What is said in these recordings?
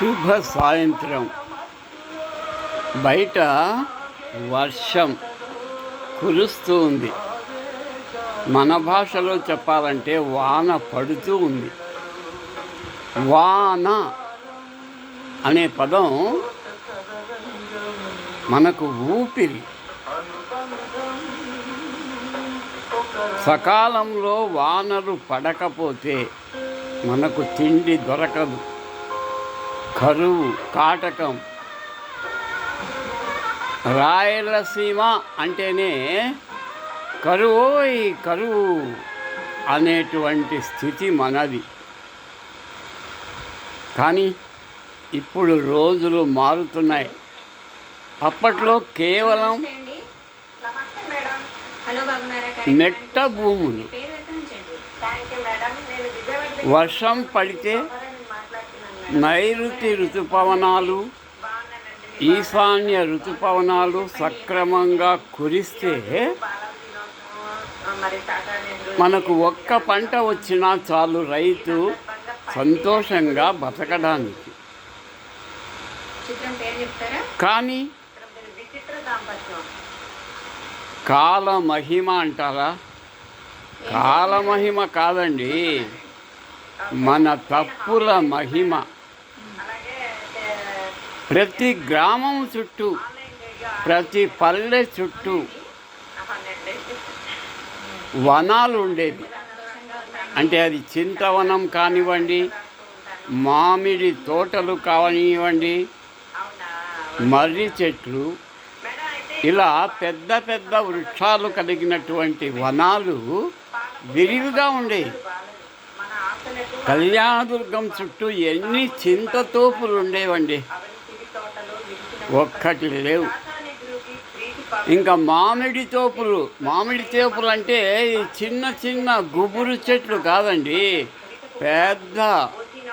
శుభ సాయంత్రం. బయట వర్షం కురుస్తూ ఉంది. మన భాషలో చెప్పాలంటే వాన పడుతూ ఉంది. వాన అనే పదం మనకు ఊపిరి. సకాలంలో వానలు పడకపోతే మనకు తిండి దొరకదు. కరువు కాటకం. రాయలసీమ అంటేనే కరువోయ్ కరువు అనేటువంటి స్థితి మనది. కానీ ఇప్పుడు రోజులు మారుతున్నాయి. అప్పట్లో కేవలం మెట్ట భూములు. వర్షం పడితే నైరుతి ఋతుపవనాలు ఈశాన్య ఋతుపవనాలు సక్రమంగా కురిస్తే మనకు ఒక్క పంట వచ్చినా చాలు రైతు సంతోషంగా బతకడానికి. కానీ దాంపత్యం కాలమహిమ అంటారా? కాలమహిమ కాదండి మన తప్పుల మహిమ. ప్రతి గ్రామం చుట్టూ ప్రతి పల్లె చుట్టూ వనాలు ఉండేవి. అంటే అది చింతవనం కానివ్వండి మామిడి తోటలు కానివ్వండి మర్రి చెట్లు ఇలా పెద్ద పెద్ద వృక్షాలు కలిగినటువంటి వనాలు విరివిగా ఉండేవి. కళ్యాణదుర్గం చుట్టూ ఎన్ని చింతతోపులు ఉండేవండి. ఒక్కటి లేవు. ఇంకా మామిడి తోపులు మామిడి తోపులు అంటే చిన్న చిన్న గుబురు చెట్లు కాదండి. పెద్ద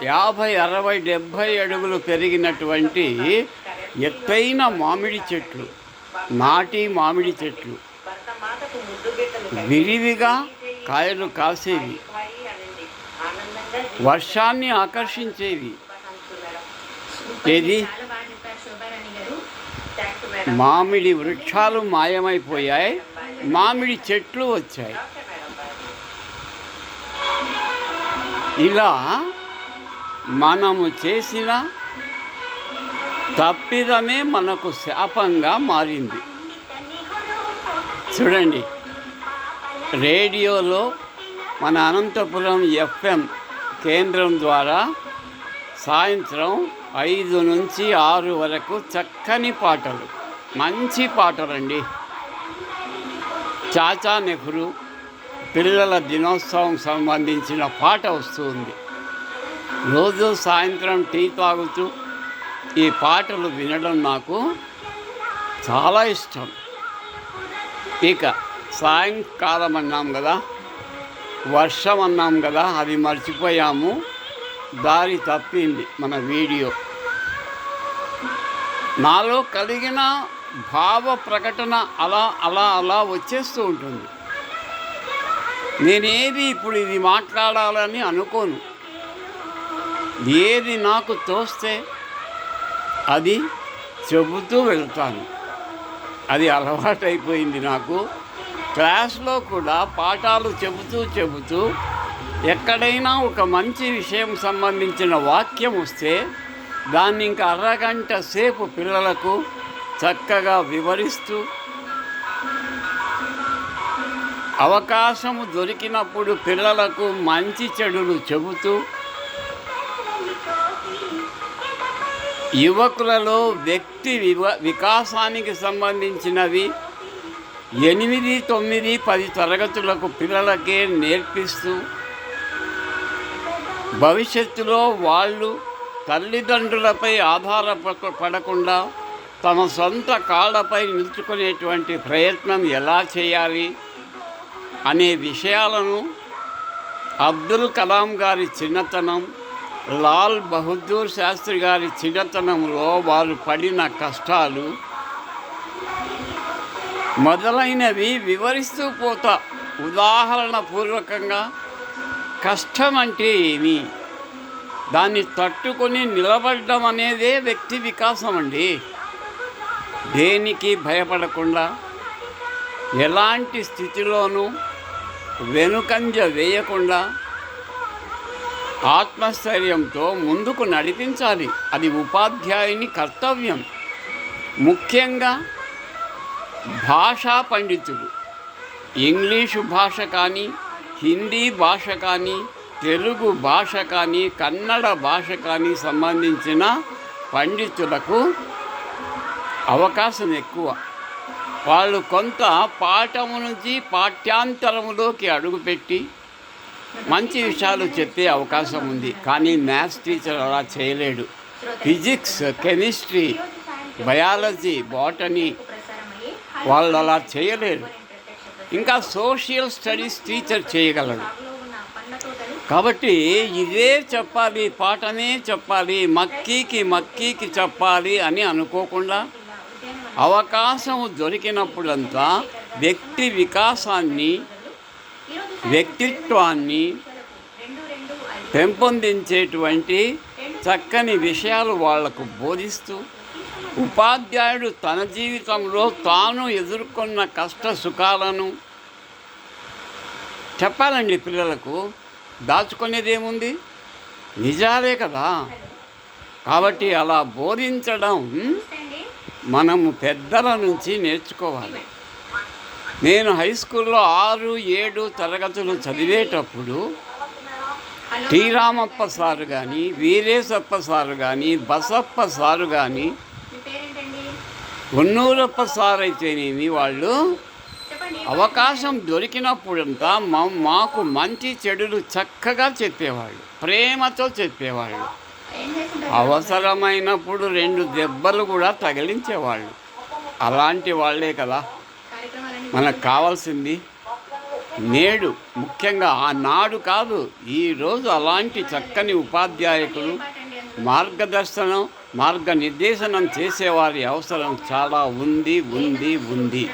యాభై అరవై డెబ్భై అడుగులు పెరిగినటువంటి ఎత్తైన మామిడి చెట్లు నాటి మామిడి చెట్లు. విరివిగా కాయలు కాసేవి. వర్షాన్ని ఆకర్షించేవి. ఏది? మామిడి వృక్షాలు మాయమైపోయాయి మామిడి చెట్లు వచ్చాయి. ఇలా మనము చేసిన తప్పిదమే మనకు శాపంగా మారింది. చూడండి రేడియోలో మన అనంతపురం ఎఫ్ఎం కేంద్రం ద్వారా సాయంత్రం ఐదు నుంచి ఆరు వరకు చక్కని పాటలు. మంచి పాటలండి చాచా నెహ్రూ పిల్లల దినోత్సవం సంబంధించిన పాట వస్తుంది. రోజు సాయంత్రం టీ తాగుతూ ఈ పాటలు వినడం నాకు చాలా ఇష్టం. ఇక సాయంకాలం అన్నాం కదా వర్షం అన్నాం కదా అది మర్చిపోయాము. దారి తప్పింది మన వీడియో. నాలో కలిగిన భావ ప్రకటన అలా అలా అలా వచ్చేస్తూ ఉంటుంది. నేనేది ఇప్పుడు ఇది మాట్లాడాలని అనుకోను. ఏది నాకు తోస్తే అది చెబుతూ వెళ్తాను. అది అలవాటైపోయింది నాకు. క్లాస్లో కూడా పాఠాలు చెబుతూ చెబుతూ ఎక్కడైనా ఒక మంచి విషయం సంబంధించిన వాక్యం వస్తే దాన్ని ఇంకా అరగంట సేపు పిల్లలకు చక్కగా వివరిస్తూ అవకాశము దొరికినప్పుడు పిల్లలకు మంచి చెడులు చెబుతూ యువకులలో వ్యక్తి వివ వికాసానికి సంబంధించినవి ఎనిమిది తొమ్మిది పది తరగతులకు పిల్లలకే నేర్పిస్తూ భవిష్యత్తులో వాళ్ళు తల్లిదండ్రులపై ఆధారపడకుండా తమ సొంత కాళ్ళపై నిలుచుకునేటువంటి ప్రయత్నం ఎలా చేయాలి అనే విషయాలను అబ్దుల్ కలాం గారి చిన్నతనం లాల్ బహదూర్ శాస్త్రి గారి చిన్నతనంలో వారు పడిన కష్టాలు మొదలైనవి వివరిస్తూ పోతా. ఉదాహరణ పూర్వకంగా కష్టం అంటే ఏమి? దాన్ని తట్టుకొని నిలబడడం అనేదే వ్యక్తి వికాసం అండి దేనికి భయపడకుండా ఎలాంటి స్థితిలోనూ వెనుకంజ వేయకుండా ఆత్మస్థైర్యంతో ముందుకు నడిపించాలి. అది ఉపాధ్యాయుని కర్తవ్యం. ముఖ్యంగా భాషా పండితుడు. ఇంగ్లీషు భాష కానీ హిందీ భాష కానీ తెలుగు భాష కానీ కన్నడ భాష కానీ సంబంధించిన పండితులకు అవకాశం ఎక్కువ. వాళ్ళు కొంత పాఠము నుంచి పాఠ్యాంతరములోకి అడుగుపెట్టి మంచి విషయాలు చెప్పే అవకాశం ఉంది. కానీ మ్యాథ్స్ టీచర్ అలా చేయలేడు. ఫిజిక్స్ కెమిస్ట్రీ బయాలజీ బాటనీ వాళ్ళు అలా చేయలేరు. ఇంకా సోషల్ స్టడీస్ టీచర్ చేయగలడు. కాబట్టి ఇదే చెప్పాలి పాటనే చెప్పాలి మక్కీకి మక్కీకి చెప్పాలి అని అనుకోకుండా అవకాశం దొరికినప్పుడంతా వ్యక్తి వికాసాన్ని వ్యక్తిత్వాన్ని పెంపొందించేటువంటి చక్కని విషయాలు వాళ్ళకు బోధిస్తూ ఉపాధ్యాయుడు తన జీవితంలో తాను ఎదుర్కొన్న కష్ట సుఖాలను చెప్పాలండి పిల్లలకు దాచుకునేది ఏముంది నిజాలే కదా. కాబట్టి అలా బోధించడం మనము పెద్దల నుంచి నేర్చుకోవాలి. నేను హై స్కూల్లో ఆరు ఏడు తరగతులు చదివేటప్పుడు టీ రామప్ప సారు కానీ వీరేశప్ప సారు కానీ బసప్ప సారు కానీ ఉన్నూరప్ప సార్ అయితేనేమి వాళ్ళు అవకాశం దొరికినప్పుడంతా మా మాకు మంచి చెడులు చక్కగా చెప్పేవాళ్ళు. ప్రేమతో చెప్పేవాళ్ళు. అవసరమైనప్పుడు రెండు దెబ్బలు కూడా తగిలించేవాళ్ళు. అలాంటి వాళ్ళే కదా. మనకు కావాల్సింది నేడు. ముఖ్యంగా ఆనాడు కాదు ఈరోజు అలాంటి చక్కని ఉపాధ్యాయకులు మార్గదర్శనం మార్గనిర్దేశనం చేసేవారి అవసరం చాలా ఉంది ఉంది ఉంది.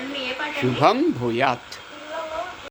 శుభం భూయాత్.